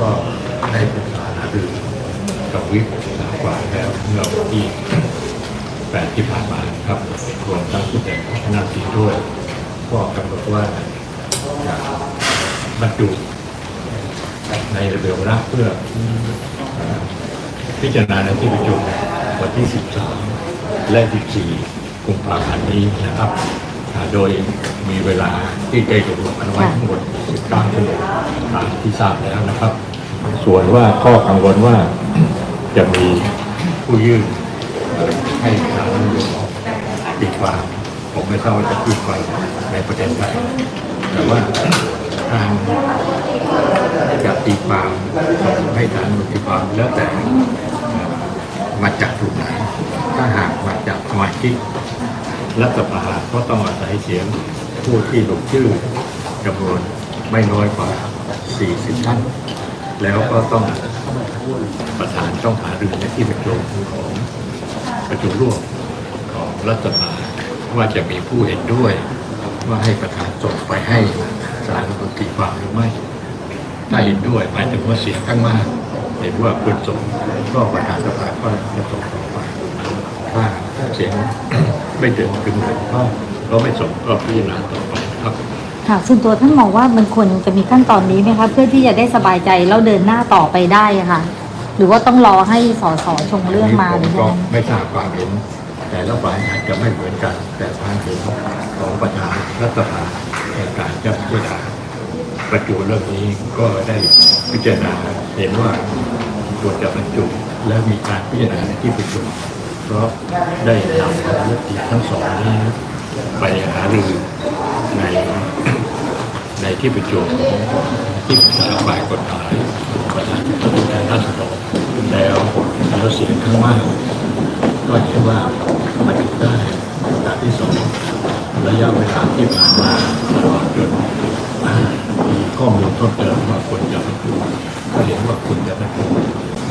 ก็ได้ปรึกษาหารือกับวิปสามฝ่ายแล้วเมื่อวันที่แปดที่ผ่านมาครับรวมทั้งผู้แทนคณะสีด้วย ก็กำหนดว่าจะบรรจุในระเบียบรักเพื่อพิจารณาในที่ประชุมวันที่ 13 และ 14กุมภาพันธ์นี้นะครับ โดยมีเวลาที่ได้ตกลงกันไว้ทั้งหมด 19ชั่วโมงตามที่ทราบแล้วนะครับ ส่วนว่าข้อกังวลว่าจะมีผู้ยื่นให้สารรัฐธรรมนูญตีความผมไม่ทราบว่าจะตีความในประเด็นใดแต่ว่าทางจะตีความส่งให้สารรัฐธรรมนูญตีความแล้วแต่มาจากกลุ่มไหนถ้าหากมาจากสมาชิกรัฐสภาก็ต้องอาศัยเสียงผู้ที่ลงชื่อจำนวน ไม่น้อยกว่า 40 ท่าน แล้วก็ต้องประธานต้องหารือในที่ประชุมของประชุมร่วมของรัฐสภาว่าจะมีผู้เห็นด้วย ว่าให้ประธานส่งไปให้สารรัฐมนตรีความหรือไม่ ถ้าเห็นด้วยหมายถึงว่าเสียงข้างมาก เห็นว่าควรส่งก็ประธานสภาก็จะส่งต่อไปถ้าเสียงไม่ถึงถึงหนึ่งก็ก็ไม่ส่งก็พิจารณาต่อไปครับ ค่ะส่วนตัวท่านมองว่ามันควรจะมีขั้นตอนนี้ไหมคะเพื่อที่จะได้สบายใจแล้วเดินหน้าต่อไปได้ะค่ะ หรือว่าต้องรอให้สสชงเรื่องมาหรือยังไงไม่ทราบความเห็น แต่ละฝ่ายอาจจะไม่เหมือนกัน แต่ความเห็นของประธานรัฐสภาในการจะพิจารณาประจุเรื่องนี้ก็ได้พิจารณาเห็นว่าควรจะบรรจุและมีการพิจารณาในที่ประชุมเพราะได้นำเอาลติทั้งสองนี้ ไปหารือในในที่ประชุมที่ปรึกษาฝ่ายกฎหมายประธานผู้แทนราษฎรแล้วแล้วเสียงข้างมากก็เห็นว่ามันได้ระดับที่สองระยะเวลาที่ผ่านมาตลอดจนมีข้อมูลเพิ่มเติมว่าควรจะบรรจุก็เห็นว่าควรจะบรรจุ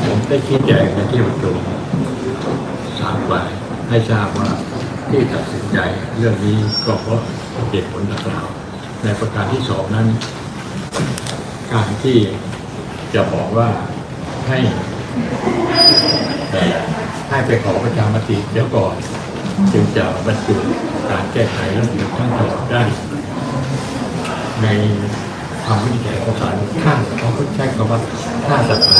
ผมได้ชี้แจงในที่ประชุมสามฝ่ายให้ทราบว่าที่ตัดสิน ใจเรื่องนี้ก็เพราะเหตุผลดังกล่าวในประการที่สองนั้น การที่จะบอกว่าให้ให้ไปขอประชามติเดี๋ยวก่อน จึงจะบรรจุการแก้ไขรัฐธรรมนูญทั้งฉบับได้ ในคำวินิจฉัยของศาลข้างเขาก็ใช้คำว่าถ้าสภา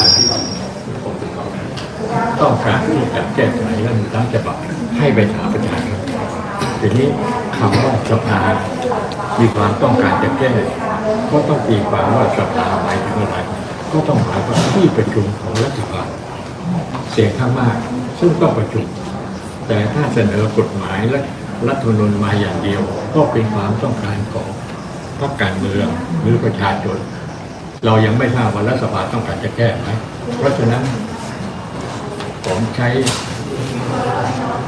ต้องการที่จะแก้ไขรัฐธรรมนูญทั้งฉบับให้ไปถาประ ทีนี้คำว่าสภา มีความต้องการจะแก้ก็ต้องตีความว่าสภาหมายถึงอะไรก็ต้องหมายว่าที่ประชุมของรัฐสภาเสียงข้างมาก ซึ่งต้องประชุม แต่ถ้าเสนอกฎหมายและรัฐธรรมนูญมาอย่างเดียว ก็เป็นความต้องการของพรรคการเมืองหรือประชาชนเรายังไม่ทราบว่ารัฐสภาต้องการจะแก้ไหมเพราะฉะนั้นผมใช้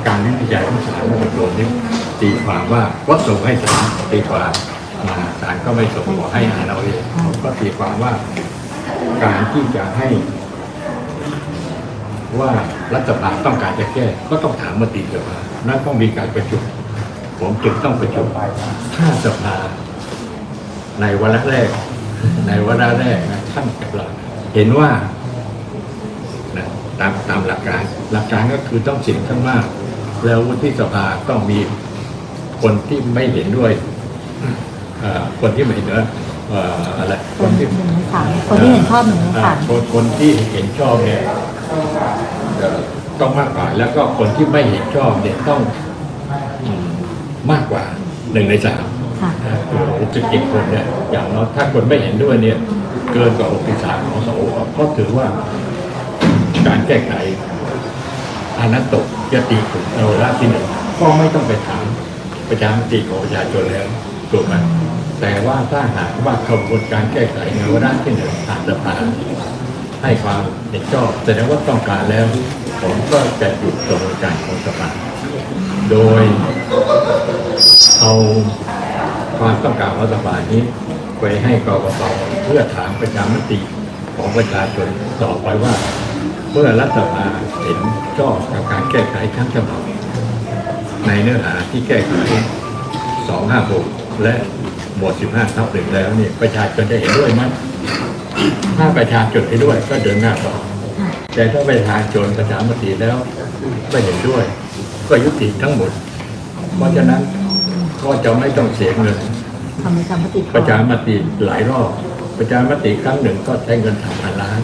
การวินิจฉัยของศาลรัฐธรมนูญนี้ตีความว่าวัดส่งให้ศาลตีความมาศาลก็ไม่ส่งบอกให้อาเอาเองก็ตีความว่า การที่จะให้ ว่ารัฐสภาต้องการจะแก้ ก็ต้องถามมติสภานั่นต้องมีการประชุมผมจึงต้องประชุมถ้าสภาในวาระแรก ในวาระแรกนะท่านกับเราเห็นว่า ตามตามหลักการ หลักการก็คือต้องเสียงข้างมาก แล้ววุฒิสภาต้องมีคนที่ไม่เห็นด้วยเอ่อคนที่ไม่เห็นด้วยเอ่ออะไรคนหนึ่งในสามคนที่เห็นชอบหนึ่งในสามอ่คนคนที่เห็นชอบเนี่ยเอ่อต้องมากกว่า แล้วก็คนที่ไม่เห็นชอบเนี่ยต้องอืมมากกว่าหนึ่งในสามค่ะจะเก็บคนเนี่ยอย่างน้อยถ้าคนไม่เห็นด้วยเนี่ย เกินกว่า63ของสวก็ถือว่า การแก้ไขอานัตตกยติถูกเอาที่หนึ่งก็ไม่ต้องไปถามประชามติของประชาชนแล้วถูกไหมแต่ว่าถ้าหากว่าขบวนการแก้ไขในวาระที่หนึ่งผ่านสภาให้ความเห็นชอบแสดงว่าต้องการแล้ว ผมก็จะหยุดกระบวนการของสภาโดยเอาความต้องการของรัฐบานี้ไปให้กรกตเพื่อถามประชามติของประชาชนต่อไปว่า เมื่อรัฐสภาเห็นชอบกับการแก้ไขทั้งฉบับในเนื้อหาที่แก้ไข 256 และหมวด 15 ทับหนึ่งแล้วเนี่ยประชาชนจะเห็นด้วยไหมถ้าประชาชนไปด้วยก็เดินหน้าต่อ แต่ถ้าประชาชนประชามติแล้วไม่เห็นด้วย ก็ยุติทั้งหมด เพราะฉะนั้นก็จะไม่ต้องเสียเงินทำประชามติก่อนประชามติหลายรอบ ประชามติครั้งหนึ่งก็ใช้เงินสามพันล้าน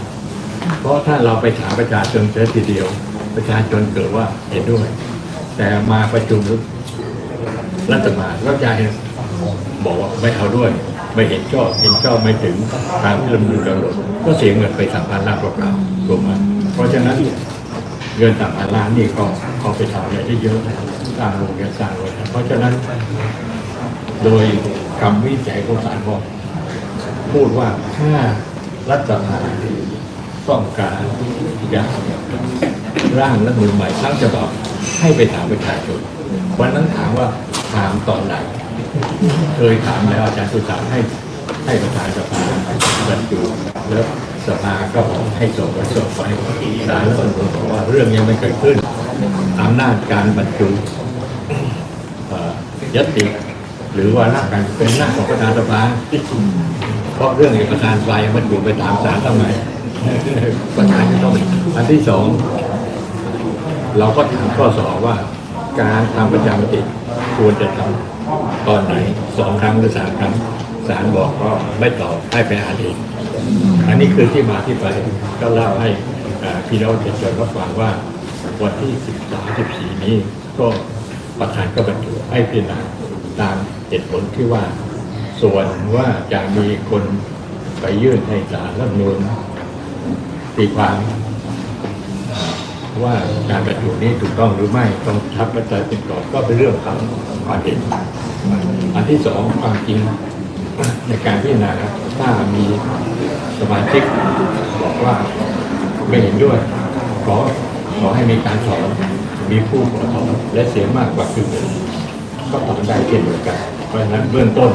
เพราะถ้าเราไปถามประชาชนเสียทีเดียว ประชาชนเกิดว่าเห็นด้วย แต่มาประชุมรัฐบาลก็จะบอกว่าไม่เอาด้วย ไม่เห็นชอบเห็นชอบไม่ถึงตามที่รัฐธรรมนูญกำหนดก็เสียเงินไปสามพันล้านเปล่าๆรวมมาเพราะฉะนั้นเงินสามพันล้านนี่ก็เอาไปทำอะไรได้เยอะนะสร้างโรงเรียนสร้างอะไรเพราะฉะนั้น โดยคำวิจัยของศาลบอกพูดว่าถ้ารัฐสภา ต้องการอยากร่างรัฐมนูญใหม่ทั้งฉบับให้ไปถามประชาชนวันนั้นถามว่าถามตอนไหนเคยถามแล้วอาจารย์สุสานให้ให้ประธานสภาบรรจุแล้วสภาก็บอกให้ส่งไปส่งไปศาลรัฐธรรมนูญบอกว่าเรื่องยังไม่เกิดขึ้นอำนาจการบรรจุยติหรือว่าหน้าการเป็นหน้าของประธานสภาเพราะเรื่องเอกสารไฟมันอยู่ไปตามสารทำไม ประธานจะต้องอันที่สองเราก็ถามข้อสอบว่า การทำประชามติควรจะทำตอนไหนสองครั้งหรือสามครั้งศาลบอกก็ไม่ตอบให้ไปอ่านเองอันนี้คือที่มาที่ไปก็เล่าให้พี่น้องประชาชนรับฟังว่าวันที่13 14นี้ก็ประธานก็บรรจุให้พิจารณาตามเหตุผลที่ว่า ส่วนว่าจะมีคนไปยื่นให้ศาลรัฐนูญ ตีความว่าการบรรจุนี้ถูกต้องหรือไม่ต้องทับปัจจัยเป็นก่อนก็เป็นเรื่องของความเห็นอันที่สองความจริงในการพิจารณาถ้ามีสมาชิกบอกว่าไม่เห็นด้วยขอขอให้มีการถอนมีผู้ขอถอนและเสียงมากกว่าครึ่งหนึ่งก็ถอนได้เช่นเดียวกัน เพราะฉะนั้นเบื้องต้น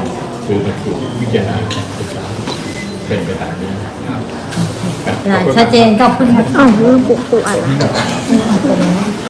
คือบรรจุพิจารณาศึกษาเป็นไปตามนี้ ครับได้ชัดเจนขอบคุณค่ะ อ้าวลืมปลุกตัวอะไร